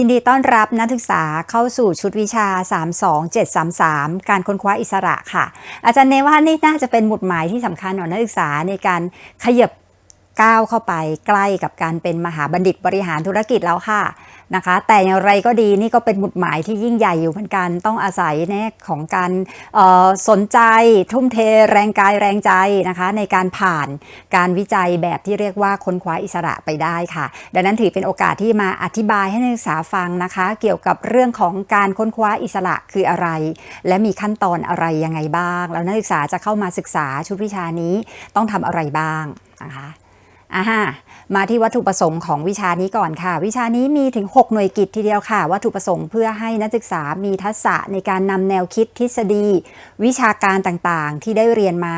ยินดีต้อนรับนักศึกษาเข้าสู่ชุดวิชา 32733 การค้นคว้าอิสระค่ะ อาจารย์เนว่านี่น่าจะเป็นหมุดหมายที่สำคัญของนักศึกษาในการขยับก้าวเข้าไปใกล้กับการเป็นมหาบัณฑิตบริหารธุรกิจแล้วค่ะ นะคะ แต่อย่างไรก็ดีนี่ก็เป็นหมุดหมายที่ยิ่งใหญ่อยู่เหมือนกันต้องอาศัยแน่ของการสนใจทุ่มเทแรงกายแรงใจนะคะ ในการผ่านการวิจัยแบบที่เรียกว่าค้นคว้าอิสระไปได้ค่ะ ดังนั้นถือเป็นโอกาสที่มาอธิบายให้นักศึกษาฟังนะคะ เกี่ยวกับเรื่องของการค้นคว้าอิสระคืออะไร และมีขั้นตอนอะไรยังไงบ้าง แล้วนักศึกษาจะเข้ามาศึกษาชุดวิชานี้ต้องทำอะไรบ้างนะคะอ่าฮะ มาที่วัตถุประสงค์ของวิชานี้ก่อนค่ะ วิชานี้มีถึง 6 หน่วยกิจทีเดียวค่ะ วัตถุประสงค์เพื่อให้นักศึกษามีทักษะในการนำแนวคิดทฤษฎี วิชาการต่างๆ ที่ได้เรียนมา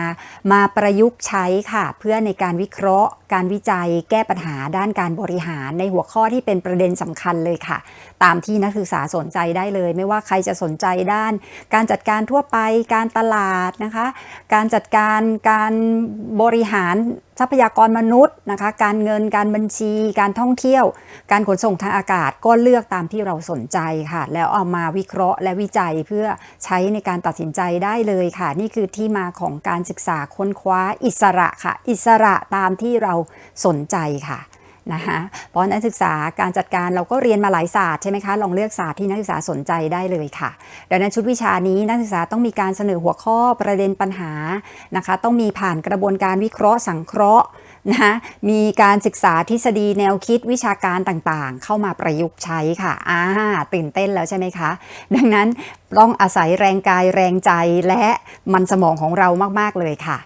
มาประยุกต์ใช้ค่ะ เพื่อในการวิเคราะห์ การวิจัย แก้ปัญหาด้านการบริหารในหัวข้อที่เป็นประเด็นสำคัญเลยค่ะ ตามที่นักศึกษาสนใจได้เลย ไม่ว่าใครจะสนใจด้าน การจัดการทั่วไป การตลาดนะคะ การจัดการการบริหาร ทรัพยากรมนุษย์นะคะ การเงินการบัญชี การท่องเที่ยว การขนส่งทางอากาศก็เลือกตามที่เราสนใจค่ะ แล้วเอามาวิเคราะห์และวิจัยเพื่อใช้ในการตัดสินใจได้เลยค่ะ นี่คือที่มาของการศึกษาค้นคว้าอิสระค่ะ อิสระตามที่เราสนใจค่ะ นะคะเพราะนักศึกษาการจัดการเราก็เรียนมาหลายศาสตร์ใช่ไหมคะลองเลือกศาสตร์ที่นักศึกษาสนใจได้เลยค่ะ ดังนั้นชุดวิชานี้นักศึกษาต้องมีการเสนอหัวข้อประเด็นปัญหานะคะ ต้องมีผ่านกระบวนการวิเคราะห์สังเคราะห์นะมีการศึกษาทฤษฎีแนวคิดวิชาการต่างๆ เข้ามาประยุกต์ใช้ค่ะอ่าตื่นเต้นแล้วใช่ไหมคะ ดังนั้นต้องอาศัยแรงกายแรงใจและมันสมองของเรามากๆเลยค่ะ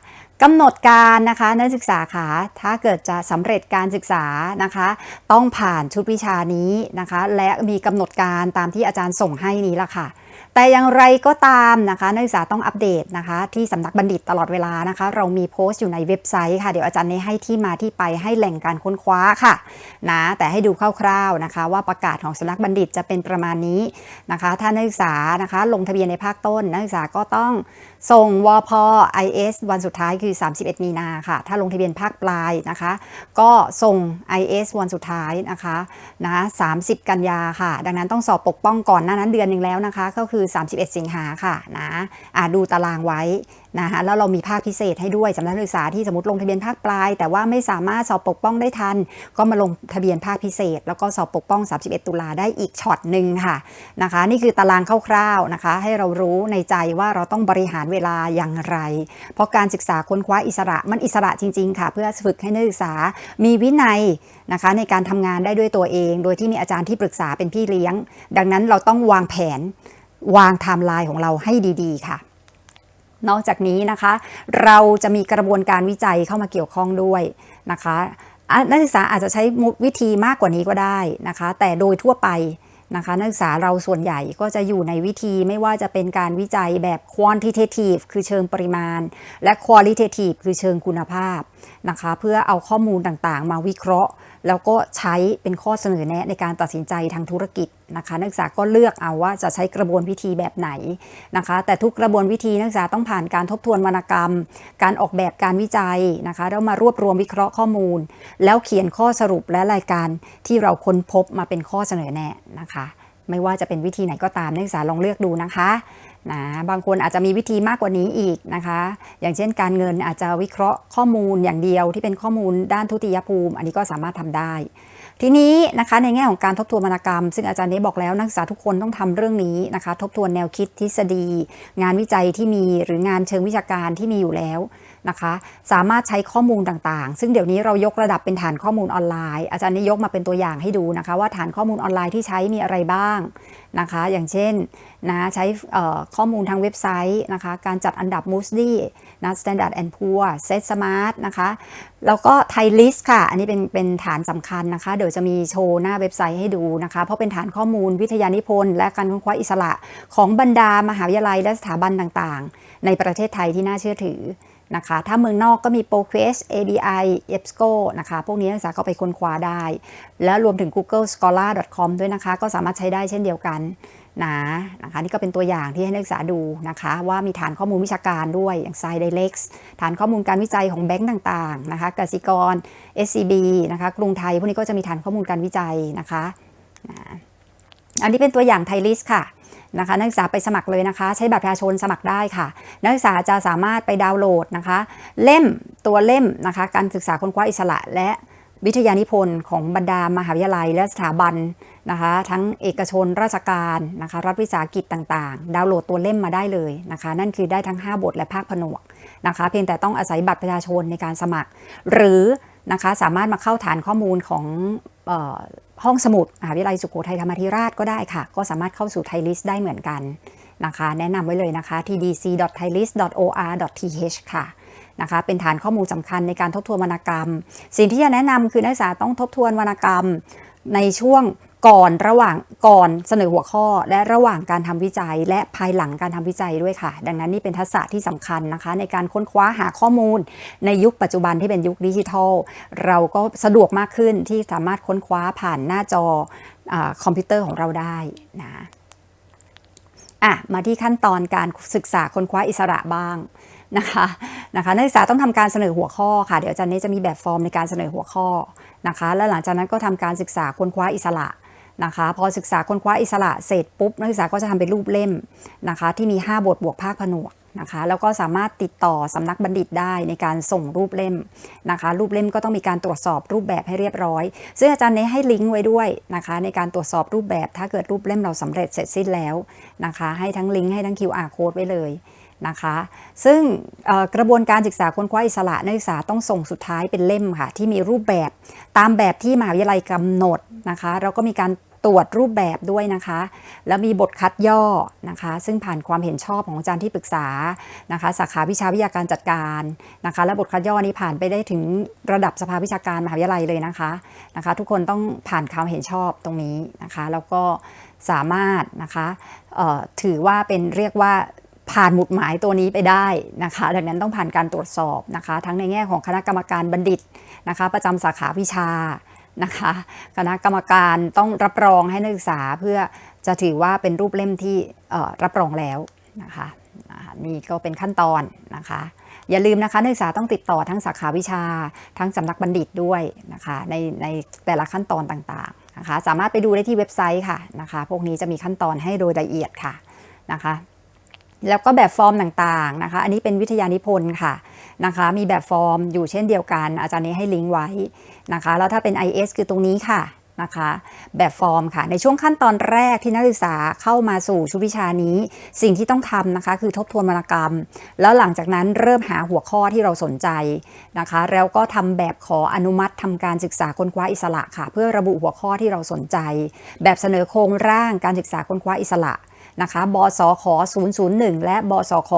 กำหนดการนะคะนักศึกษาคะถ้าเกิดจะสำเร็จการศึกษานะคะ ต้องผ่านชุดวิชานี้นะคะ และมีกำหนดการตามที่อาจารย์ส่งให้นี้ละค่ะ แต่อย่างไรก็ตามนะคะนักศึกษาต้องอัปเดตนะคะ ที่สำนักบัณฑิตตลอดเวลานะคะ เรามีโพสต์อยู่ในเว็บไซต์ค่ะ เดี๋ยวอาจารย์นี้ให้ที่มาที่ไปให้แหล่งการค้นคว้าค่ะนะแต่ให้ดูคร่าวๆนะคะ ว่าประกาศของสำนักบัณฑิตจะเป็นประมาณนี้นะคะ ถ้านักศึกษานะคะ ลงทะเบียนในภาคต้น นักศึกษาก็ต้องส่งวพ IS วันสุดท้ายคือ 31 มีนาค่ะ ถ้าลงทะเบียนภาคปลายนะคะ ก็ส่ง IS วันสุดท้ายนะคะนะ30 กันยาค่ะ ดังนั้นต้องสอบปกป้องก่อนหน้านั้นเดือนหนึ่งแล้วนะคะก็็คือ 31 สิงหาค่ะนะอ่าดูตารางไว้นะคะแล้วเรามีภาคพิเศษให้ด้วยสำหรับนักศึกษาที่สมมติลงทะเบียนภาคปลาย แต่ว่าไม่สามารถสอบปกป้องได้ทัน ก็มาลงทะเบียนภาคพิเศษ แล้วก็สอบปกป้อง 31 ตุลาได้อีกช็อตหนึ่งค่ะนะคะ นี่คือตารางคร่าวๆนะคะ ให้เรารู้ในใจว่าเราต้องบริหารเวลาอย่างไร เพราะการศึกษาค้นคว้าอิสระมันอิสระจริง ๆ ค่ะ เพื่อฝึกให้นักศึกษามีวินัยนะคะ ในการทำงานได้ด้วยตัวเอง โดยที่มีอาจารย์ที่ปรึกษาเป็นพี่เลี้ยง ดังนั้นเราต้องวางแผน วางไทม์ไลน์ของเราให้ดี ๆ ค่ะ นอกจากนี้นะคะ เราจะมีกระบวนการวิจัยเข้ามาเกี่ยวข้องด้วยนะคะนักศึกษาอาจจะใช้วิธีมากกว่านี้ก็ได้นะคะ แต่โดยทั่วไปนะคะนักศึกษาเราส่วนใหญ่ก็จะอยู่ในวิธีไม่ว่าจะเป็นการวิจัยแบบ quantitative คือเชิงปริมาณ และ qualitative คือเชิงคุณภาพนะคะ เพื่อเอาข้อมูลต่างๆ มาวิเคราะห์ แล้วก็ใช้เป็นข้อเสนอแนะในการตัดสินใจทางธุรกิจนะคะนักศึกษาก็เลือกเอาว่าจะใช้กระบวนวิธีแบบไหนนะคะ แต่ทุกกระบวนวิธีนักศึกษาต้องผ่านการทบทวนวรรณกรรม การออกแบบการวิจัยนะคะแล้วมารวบรวมวิเคราะห์ข้อมูล แล้วเขียนข้อสรุปและรายการที่เราค้นพบมาเป็นข้อเสนอแนะนะคะ ไม่ว่าจะเป็นวิธีไหนก็ตามนักศึกษาลองเลือกดูนะคะ นะบางคนอาจจะมีวิธีมากกว่านี้อีกนะคะ อย่างเช่นการเงินอาจจะวิเคราะห์ข้อมูลอย่างเดียวที่เป็นข้อมูลด้านทุติยภูมิ อันนี้ก็สามารถทำได้ ทีนี้นะคะในแง่ของการทบทวนวรรณกรรม ซึ่งอาจารย์นี้บอกแล้วนักศึกษาทุกคนต้องทำเรื่องนี้นะคะ ทบทวนแนวคิดทฤษฎี งานวิจัยที่มีหรืองานเชิงวิชาการที่มีอยู่แล้วนะคะ สามารถใช้ข้อมูลต่างๆ ซึ่งเดี๋ยวนี้เรายกระดับเป็นฐานข้อมูลออนไลน์ อาจารย์นี้ยกมาเป็นตัวอย่างให้ดูนะคะ ว่าฐานข้อมูลออนไลน์ที่ใช้มีอะไรบ้างนะคะ อย่างเช่นนะใช้ข้อมูลทางเว็บไซต์นะคะ การจัดอันดับ Moodle นะ Standard and Poor Set Smart นะคะ แล้วก็ Thai List ค่ะ อันนี้เป็นเป็นฐานสำคัญนะคะ เดี๋ยวจะมีโชว์หน้าเว็บไซต์ให้ดูนะคะ เพราะเป็นฐานข้อมูลวิทยานิพนธ์และการค้นคว้าอิสระของบรรดามหาวิทยาลัยและสถาบันต่างๆ ในประเทศไทยที่น่าเชื่อถือนะคะ ถ้าเมืองนอกก็มี ProQuest ABI EBSCO นะคะ พวกนี้นักศึกษาก็ไปค้นคว้าได้ แล้วรวมถึง Google Scholar.com ด้วยนะคะ ก็สามารถใช้ได้เช่นเดียวกัน นะนะคะนี่ก็เป็นตัวอย่างที่ให้นักศึกษาดูนะคะว่ามีฐานข้อมูลวิชาการด้วยอย่าง s c i d i l e x ฐานข้อมูลการวิจัยของแบงก์ต่างๆนะคะกสิกร SCB นะคะกรุงไทยพวกนี้ก็จะมีฐานข้อมูลการวิจัยนะคะนะอันนี้เป็นตัวอย่างไทยลิสค่ะนะคะนักศึกษาไปสมัครเลยนะคะ ใช้บัตรประชาชนสมัครได้ค่ะ นักศึกษาจะสามารถไปดาวน์โหลดนะคะ เล่มตัวเล่มนะคะการศึกษาค้นคว้าอิสระและ วิทยานิพนธ์ของบรรดามหาวิทยาลัยและสถาบันนะคะทั้งเอกชนราชการนะคะรัฐวิสาหกิจต่างๆ ดาวน์โหลดตัวเล่มมาได้เลยนะคะ นั่นคือได้ทั้ง 5 บทและภาคผนวกนะคะ เพียงแต่ต้องอาศัยบัตรประชาชนในการสมัคร หรือนะคะสามารถมาเข้าฐานข้อมูลของออห้องสมุดมหาวิทยาลัยสุโขทัยธรรมธิราชก็ได้ค่ะ ก็สามารถเข้าสู่ไทยลิสต์ได้เหมือนกัน นะคะ แนะนำไว้เลยนะคะ tdc.thailist.or.th ค่ะนะคะเป็นฐานข้อมูลสำคัญในการทบทวนวรรณกรรม สิ่งที่จะแนะนำคือนักศึกษาต้องทบทวนวรรณกรรมในช่วงก่อนระหว่างก่อนเสนอหัวข้อ และระหว่างการทำวิจัย และภายหลังการทำวิจัยด้วยค่ะ ดังนั้นนี่เป็นทักษะที่สำคัญนะคะ ในการค้นคว้าหาข้อมูล ในยุคปัจจุบันที่เป็นยุคดิจิทัล เราก็สะดวกมากขึ้นที่สามารถค้นคว้าผ่านหน้าจออคอมพิวเตอร์ของเราได้นะ อะมาที่ขั้นตอนการศึกษาค้นคว้าอิสระบ้างนะคะนะคะนักศึกษาต้องทำการเสนอหัวข้อค่ะ เดี๋ยวอาจารย์นี้จะมีแบบฟอร์มในการเสนอหัวข้อนะคะ แล้วหลังจากนั้นก็ทำการศึกษาค้นคว้าอิสระนะคะ พอศึกษาค้นคว้าอิสระเสร็จปุ๊บนักศึกษาก็จะทำเป็นรูปเล่มนะคะ ที่มี 5 บทบวกภาคผนวก นะคะแล้วก็สามารถติดต่อสำนักบัณฑิตได้ในการส่งรูปเล่มนะคะ รูปเล่มก็ต้องมีการตรวจสอบรูปแบบให้เรียบร้อย ซึ่งอาจารย์เน้ให้ลิงก์ไว้ด้วยนะคะ ในการตรวจสอบรูปแบบ ถ้าเกิดรูปเล่มเราสำเร็จเสร็จสิ้นแล้วนะคะ ให้ทั้งลิงก์ให้ทั้ง QR code ไว้เลยนะคะ ซึ่งกระบวนการศึกษาค้นคว้าอิสระนักศึกษาต้องส่งสุดท้ายเป็นเล่มค่ะที่มีรูปแบบตามแบบที่มหาวิทยาลัยกำหนดนะคะ เราก็มีการ ตรวจรูปแบบด้วยนะคะ แล้วมีบทคัดย่อนะคะ ซึ่งผ่านความเห็นชอบของอาจารย์ที่ปรึกษานะคะ สาขาวิชาวิทยาการจัดการนะคะ และบทคัดย่อนี้ผ่านไปได้ถึงระดับสภาวิชาการมหาวิทยาลัยเลยนะคะนะคะ ทุกคนต้องผ่านความเห็นชอบตรงนี้นะคะ แล้วก็สามารถนะคะถือว่าเป็นเรียกว่าผ่านหมุดหมายตัวนี้ไปได้นะคะ ดังนั้นต้องผ่านการตรวจสอบนะคะ ทั้งในแง่ของคณะกรรมการบัณฑิตนะคะ ประจำสาขาวิชา นะคะคณะกรรมการต้องรับรองให้นักศึกษาเพื่อจะถือว่าเป็นรูปเล่มที่รับรองแล้วนะคะนี่ก็เป็นขั้นตอนนะคะ อย่าลืมนะคะนักศึกษาต้องติดต่อทั้งสาขาวิชา ทั้งสำนักบัณฑิตด้วยนะคะในในแต่ละขั้นตอนต่างๆนะคะสามารถไปดูได้ที่เว็บไซต์ค่ะนะคะพวกนี้จะมีขั้นตอนให้โดยละเอียดค่ะนะคะแล้วก็แบบฟอร์มต่างๆนะคะ อันนี้เป็นวิทยานิพนธ์ค่ะ นะคะ มีแบบฟอร์มอยู่เช่นเดียวกัน อาจารย์นี้ให้ลิงก์ไว้นะคะ แล้วถ้าเป็น IS คือตรงนี้ค่ะนะคะ แบบฟอร์มค่ะ ในช่วงขั้นตอนแรกที่นักศึกษาเข้ามาสู่ชุดวิชานี้ สิ่งที่ต้องทำนะคะ คือทบทวนวรรณกรรม แล้วหลังจากนั้นเริ่มหาหัวข้อที่เราสนใจนะคะ แล้วก็ทำแบบขออนุมัติทำการศึกษาค้นคว้าอิสระค่ะ เพื่อระบุหัวข้อที่เราสนใจ แบบเสนอโครงร่างการศึกษาค้นคว้าอิสระ นะคะบสข001 และบสข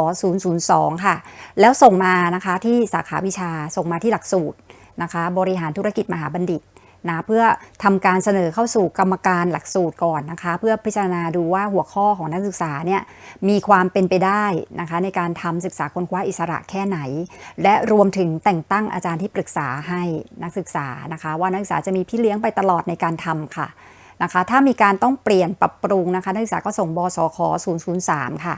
002 ค่ะ แล้วส่งมานะคะที่สาขาวิชาส่งมาที่หลักสูตรนะคะบริหารธุรกิจมหาบัณฑิตนะเพื่อทำการเสนอเข้าสู่กรรมการหลักสูตรก่อนนะคะ เพื่อพิจารณาดูว่าหัวข้อของนักศึกษาเนี่ยมีความเป็นไปได้นะคะในการทำศึกษาค้นคว้าอิสระแค่ไหน และรวมถึงแต่งตั้งอาจารย์ที่ปรึกษาให้นักศึกษานะคะ ว่านักศึกษาจะมีพี่เลี้ยงไปตลอดในการทำค่ะ นะคะ ถ้ามีการต้องเปลี่ยนปรับปรุงนะคะนักศึกษาก็ส่งบสค003 ค่ะ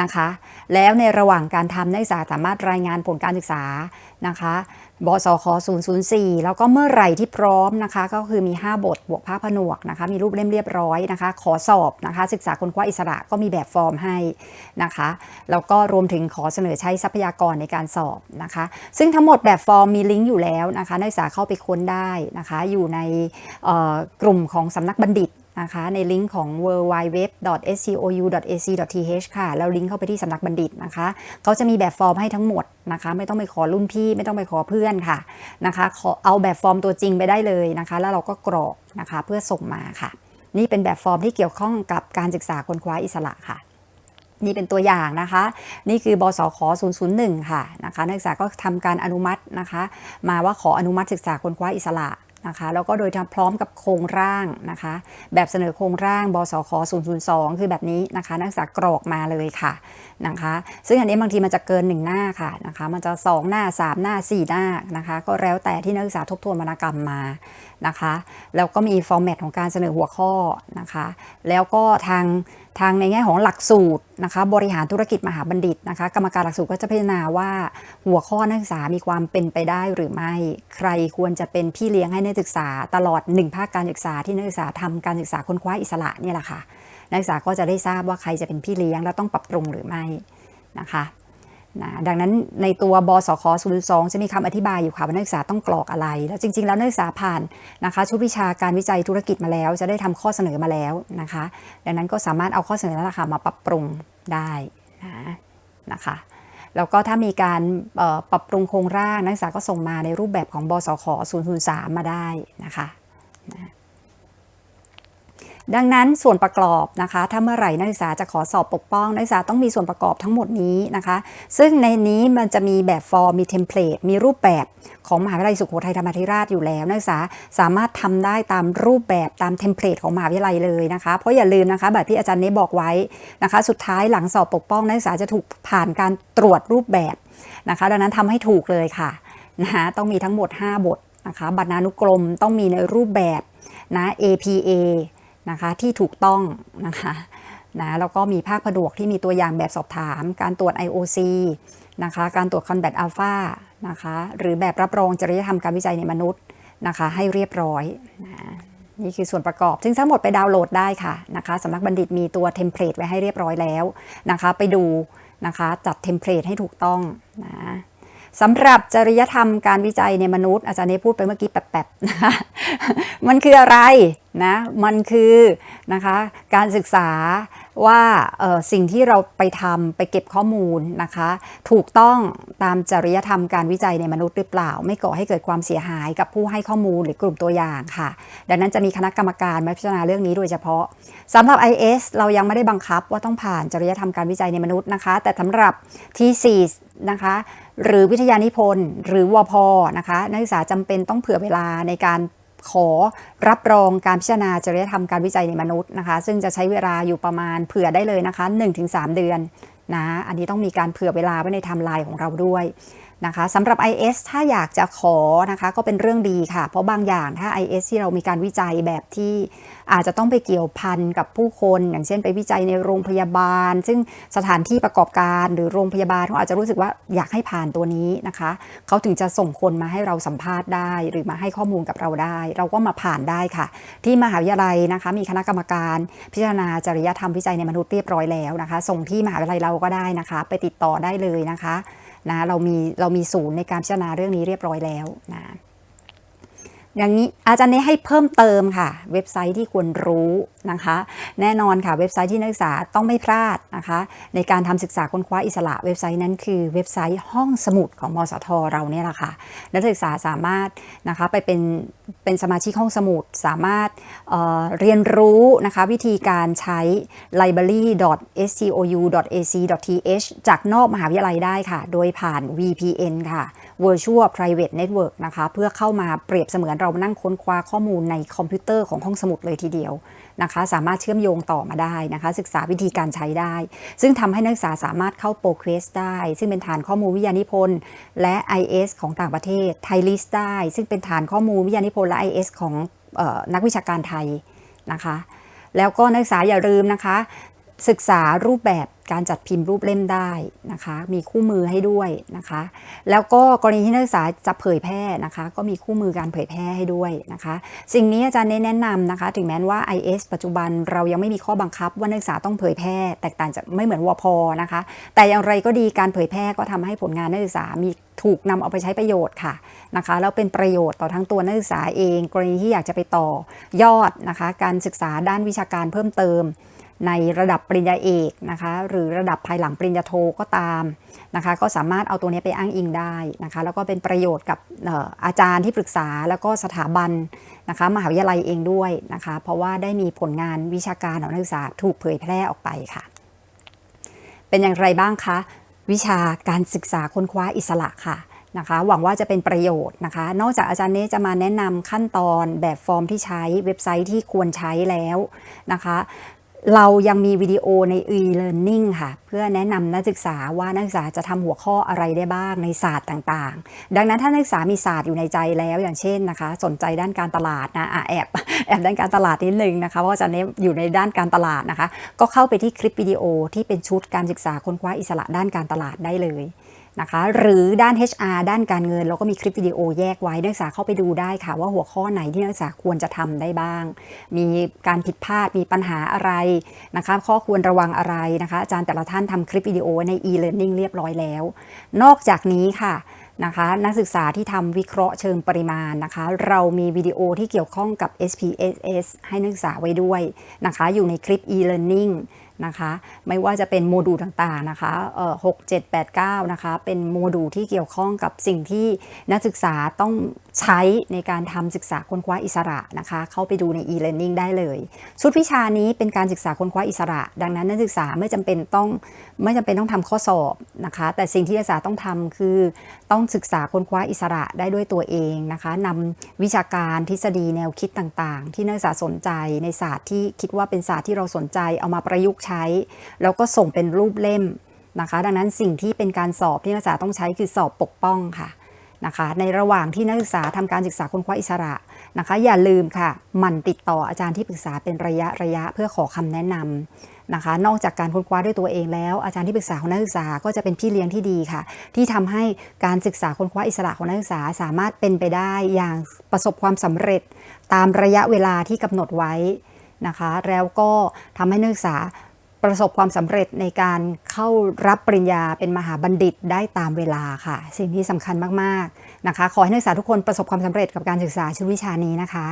นะคะ แล้วในระหว่างการทำนักศึกษาสามารถรายงานผลการศึกษานะคะบสค004 แล้วก็เมื่อไหร่ที่พร้อมนะคะ ก็คือมี 5 บท บวกภาคผนวกนะคะ มีรูปเล่มเรียบร้อยนะคะ ขอสอบนะคะ ศึกษาคนคว้าอิสระก็มีแบบฟอร์มให้นะคะ แล้วก็รวมถึงขอเสนอใช้ทรัพยากรในการสอบนะคะ ซึ่งทั้งหมดแบบฟอร์มมีลิงก์อยู่แล้วนะคะ นักศึกษาเข้าไปค้นได้นะคะ อยู่ในกลุ่มของสำนักบัณฑิต นะคะในลิงก์ของ w w w s c o u a c t h ค่ะ แล้วลิงก์เข้าไปที่สำนักบัณฑิตนะคะเขาจะมีแบบฟอร์มให้ทั้งหมดนะคะ ไม่ต้องไปขอรุ่นพี่ ไม่ต้องไปขอเพื่อนค่ะนะคะขอเอาแบบฟอร์มตัวจริงไปได้เลยนะคะ แล้วเราก็กรอกนะคะเพื่อส่งมาค่ะ นี่เป็นแบบฟอร์มที่เกี่ยวข้องกับการศึกษาคนคว้าอิสระค่ะนี่เป็นตัวอย่างนะคะ นี่คือบสข001 ค่ะนะคะนักศึกษาก็ทำการอนุมัตินะคะ มาว่าขออนุมัติศึกษาคนคว้าอิสระ นะคะแล้วก็โดยทำพร้อมกับโครงร่างนะคะ แบบเสนอโครงร่างบสค002 คือแบบนี้นะคะนักศึกษากรอกมาเลยค่ะนะคะ ซึ่งอันนี้บางทีมันจะเกิน 1 หน้าค่ะนะคะ มันจะ 2 หน้า 3 หน้า 4 หน้านะคะ ก็แล้วแต่ที่นักศึกษาทบทวนวรรณกรรมมา นะคะแล้วก็มีฟอร์แมตของการเสนอหัวข้อนะคะแล้วก็ทางทางในแง่ของหลักสูตรนะคะบริหารธุรกิจมหาบัณฑิตนะคะกรรมการหลักสูตรก็จะพิจารณาว่าหัวข้อนักศึกษามีความเป็นไปได้หรือไม่ ใครควรจะเป็นพี่เลี้ยงให้นักศึกษา ตลอดหนึ่งภาคการศึกษาที่นักศึกษาทำการศึกษาค้นคว้าอิสระเนี่ยแหละค่ะนักศึกษาก็จะได้ทราบว่าใครจะเป็นพี่เลี้ยง และต้องปรับปรุงหรือไม่นะคะ นะดังนั้นในตัวบสค02 จะมีคำอธิบายอยู่ค่ะว่านักศึกษาต้องกรอกอะไร แล้วจริง ๆ แล้วนักศึกษาผ่านนะคะชุดวิชาการวิจัยธุรกิจมาแล้ว จะได้ทำข้อเสนอมาแล้วนะคะ ดังนั้นก็สามารถเอาข้อเสนอนั้นค่ะมาปรับปรุงได้นะนะคะแล้วก็ถ้ามีการปรับปรุงโครงร่างนักศึกษาก็ส่งมาในรูปแบบของบสค003 มาได้นะคะนะ ดังนั้นส่วนประกอบนะคะ ถ้าเมื่อไหร่นักศึกษาจะขอสอบปกป้อง นักศึกษาต้องมีส่วนประกอบทั้งหมดนี้นะคะ ซึ่งในนี้มันจะมีแบบฟอร์มมีเทมเพลตมีรูปแบบของมหาวิทยาลัยสุโขทัยธรรมาธิราชอยู่แล้ว นักศึกษาสามารถทำได้ตามรูปแบบตามเทมเพลตของมหาวิทยาลัยเลยนะคะ เพราะอย่าลืมนะคะแบบที่อาจารย์เนบอกไว้นะคะ สุดท้ายหลังสอบปกป้องนักศึกษาจะถูกผ่านการตรวจรูปแบบนะคะ ดังนั้นทำให้ถูกเลยค่ะนะคะต้องมีทั้งหมด 5 บทนะคะบรรณานุกรมต้องมีในรูปแบบนะ APA นะคะที่ถูกต้องนะคะนะแล้วก็มีภาคผดวกที่มีตัวอย่างแบบสอบถาม การตรวจ IOC นะคะการตรวจ Combat Alpha นะคะหรือแบบรับรองจริยธรรมการวิจัยในมนุษย์นะคะให้เรียบร้อยนะนี่คือส่วนประกอบ ซึ่งทั้งหมดไปดาวน์โหลดได้ค่ะนะคะสำนักบัณฑิตมีตัวเทมเพลตไว้ให้เรียบร้อยแล้วนะคะ ไปดูนะคะ จัดเทมเพลตให้ถูกต้องนะ สำหรับจริยธรรมการวิจัยในมนุษย์อาจารย์เนพูดไปเมื่อกี้แป๊บๆนะคะมันคืออะไรนะมันคือนะคะการศึกษาว่าสิ่งที่เราไปทำไปเก็บข้อมูลนะคะ ถูกต้องตามจริยธรรมการวิจัยในมนุษย์หรือเปล่า ไม่ก่อให้เกิดความเสียหายกับผู้ให้ข้อมูลหรือกลุ่มตัวอย่างค่ะ ดังนั้นจะมีคณะกรรมการมาพิจารณาเรื่องนี้โดยเฉพาะสำหรับ IS เรายังไม่ได้บังคับว่าต้องผ่านจริยธรรมการวิจัยในมนุษย์นะคะ แต่สำหรับที่4นะคะ หรือวิทยานิพนธ์ หรือวพนะคะนักศึกษาจำเป็นต้องเผื่อเวลาในการขอรับรองการพิจารณาจริยธรรมการวิจัยในมนุษย์นะคะ ซึ่งจะใช้เวลาอยู่ประมาณเผื่อได้เลยนะคะ 1-3 เดือนนะอันนี้ต้องมีการเผื่อเวลาไว้ในไทม์ไลน์ของเราด้วย นะคะสำหรับ IS ถ้าอยากจะขอนะคะก็เป็นเรื่องดีค่ะ เพราะบางอย่างถ้า IS ที่เรามีการวิจัยแบบที่อาจจะต้องไปเกี่ยวพันกับผู้คน อย่างเช่นไปวิจัยในโรงพยาบาล ซึ่งสถานที่ประกอบการหรือโรงพยาบาลเขาอาจจะรู้สึกว่าอยากให้ผ่านตัวนี้นะคะเขาถึงจะส่งคนมาให้เราสัมภาษณ์ได้ หรือมาให้ข้อมูลกับเราได้ เราก็มาผ่านได้ค่ะ ที่มหาวิทยาลัยนะคะมีคณะกรรมการพิจารณาจริยธรรมวิจัยในมนุษย์เรียบร้อยแล้วนะคะ ส่งที่มหาวิทยาลัยเราก็ได้นะคะ ไปติดต่อได้เลยนะคะ นะเรามีเรามีศูนย์ในการพิจารณาเรื่องนี้เรียบร้อยแล้วนะ อย่างนี้อาจารย์เนให้เพิ่มเติมค่ะ เว็บไซต์ที่ควรรู้นะคะ แน่นอนค่ะเว็บไซต์ที่นักศึกษาต้องไม่พลาดนะคะ ในการทำศึกษาค้นคว้าอิสระ เว็บไซต์นั้นคือเว็บไซต์ห้องสมุดของมสทเราเนี่ยแหละค่ะนักศึกษาสามารถนะคะไปเป็นเป็นสมาชิกห้องสมุดสามารถเเรียนรู้นะคะวิธีการใช้ library.stou.ac.th จากนอกมหาวิทยาลัยได้ค่ะ โดยผ่าน VPN ค่ะ Virtual Private Network นะคะเพื่อเข้ามาเปรียบเสมือนเรานั่งค้นคว้าข้อมูลในคอมพิวเตอร์ของห้องสมุดเลยทีเดียวนะคะ สามารถเชื่อมโยงต่อมาได้นะคะ ศึกษาวิธีการใช้ได้ ซึ่งทำให้นักศึกษาสามารถเข้าโปรเควสได้ ซึ่งเป็นฐานข้อมูลวิทยานิพนธ์และ IS ของต่างประเทศไทยลิสได้ ซึ่งเป็นฐานข้อมูลวิทยานิพนธ์และ IS ของออนักวิชาการไทยนะคะ แล้วก็นักศึกษาอย่าลืมนะคะ ศึกษารูปแบบ การจัดพิมพ์รูปเล่มได้นะคะ มีคู่มือให้ด้วยนะคะ แล้วก็กรณีที่นักศึกษาจะเผยแพร่นะคะ ก็มีคู่มือการเผยแพร่ให้ด้วยนะคะ สิ่งนี้อาจารย์เน้นแนะนำนะคะ ถึงแม้ว่า IS ปัจจุบันเรายังไม่มีข้อบังคับว่านักศึกษาต้องเผยแพร่แตกต่างจากไม่เหมือนวพนะคะ แต่อย่างไรก็ดีการเผยแพร่ก็ทำให้ผลงานนักศึกษามีถูกนำเอาไปใช้ประโยชน์ค่ะนะคะแล้วเป็นประโยชน์ต่อทั้งตัวนักศึกษาเอง กรณีที่อยากจะไปต่อยอดนะคะ การศึกษาด้านวิชาการเพิ่มเติม ในระดับปริญญาเอกนะคะหรือระดับภายหลังปริญญาโทก็ตามนะคะก็สามารถเอาตัวนี้ไปอ้างอิงได้นะคะแล้วก็เป็นประโยชน์กับอาจารย์ที่ปรึกษาแล้วก็สถาบันนะคะมหาวิทยาลัยเองด้วยนะคะเพราะว่าได้มีผลงานวิชาการของนักศึกษาถูกเผยแพร่ออกไปค่ะ เป็นอย่างไรบ้างคะวิชาการศึกษาค้นคว้าอิสระค่ะนะคะหวังว่าจะเป็นประโยชน์นะคะ นอกจากอาจารย์เนจะมาแนะนำขั้นตอนแบบฟอร์มที่ใช้เว็บไซต์ที่ควรใช้แล้วนะคะ เรายังมีวิดีโอใน e-learning ค่ะ เพื่อแนะนำนักศึกษาว่านักศึกษาจะทำหัวข้ออะไรได้บ้างในศาสตร์ต่างๆ ดังนั้นถ้านักศึกษามีศาสตร์อยู่ในใจแล้วอย่างเช่นนะคะ สนใจด้านการตลาดนะอะแอบแอบด้านการตลาดนิดนึงนะคะเพราะว่าจะเน้นอยู่ในด้านการตลาดนะคะ ก็เข้าไปที่คลิปวิดีโอที่เป็นชุดการศึกษาค้นคว้าอิสระด้านการตลาดได้เลย นะคะ หรือด้าน HR ด้านการเงินเราก็มีคลิปวิดีโอแยกไว้นักศึกษาเข้าไปดูได้ค่ะว่าหัวข้อไหนที่นักศึกษาควรจะทำได้บ้าง มีการผิดพลาดมีปัญหาอะไรนะคะข้อควรระวังอะไรนะคะ อาจารย์แต่ละท่านทำคลิปวิดีโอใน e-learning เรียบร้อยแล้ว นอกจากนี้ค่ะนะคะนักศึกษาที่ทำวิเคราะห์เชิงปริมาณนะคะ เรามีวิดีโอที่เกี่ยวข้องกับ SPSS ให้นักศึกษาไว้ด้วยนะคะ อยู่ในคลิป e-learning นะคะ ไม่ว่าจะเป็นโมดูลต่างๆนะคะเอ่อ6 7 8 9นะคะ เป็นโมดูลที่เกี่ยวข้องกับสิ่งที่นักศึกษาต้องใช้ในการทำศึกษาค้นคว้าอิสระนะคะ เข้าไปดูใน e-learning ได้เลย ชุดวิชานี้เป็นการศึกษาค้นคว้าอิสระ ดังนั้นนักศึกษาไม่จำเป็นต้องไม่จำเป็นต้องทำข้อสอบนะคะ แต่สิ่งที่นักศึกษาต้องทำคือต้องศึกษาค้นคว้าอิสระได้ด้วยตัวเองนะคะนำวิชาการทฤษฎีแนวคิดต่างๆ ที่นักศึกษาสนใจในศาสตร์ที่คิดว่าเป็นศาสตร์ที่เราสนใจเอามาประยุกต์ใช้ แล้วก็ส่งเป็นรูปเล่มนะคะ ดังนั้นสิ่งที่เป็นการสอบที่นักศึกษาต้องใช้คือสอบปกป้องค่ะนะคะ ในระหว่างที่นักศึกษาทำการศึกษาค้นคว้าอิสระนะคะ อย่าลืมค่ะหมั่นติดต่ออาจารย์ที่ปรึกษาเป็นระยะระยะเพื่อขอคำแนะนำนะคะ นอกจากการค้นคว้าด้วยตัวเองแล้ว อาจารย์ที่ปรึกษาของนักศึกษาก็จะเป็นพี่เลี้ยงที่ดีค่ะ ที่ทำให้การศึกษาค้นคว้าอิสระของนักศึกษาสามารถเป็นไปได้อย่างประสบความสำเร็จ ตามระยะเวลาที่กำหนดไว้นะคะ แล้วก็ทำให้นักศึกษา ประสบความสำเร็จในการเข้ารับปริญญาเป็นมหาบัณฑิตได้ตามเวลาค่ะ สิ่งที่สำคัญมาก ๆ นะคะ ขอให้นักศึกษาทุกคนประสบความสำเร็จกับการศึกษาชุดวิชานี้นะคะ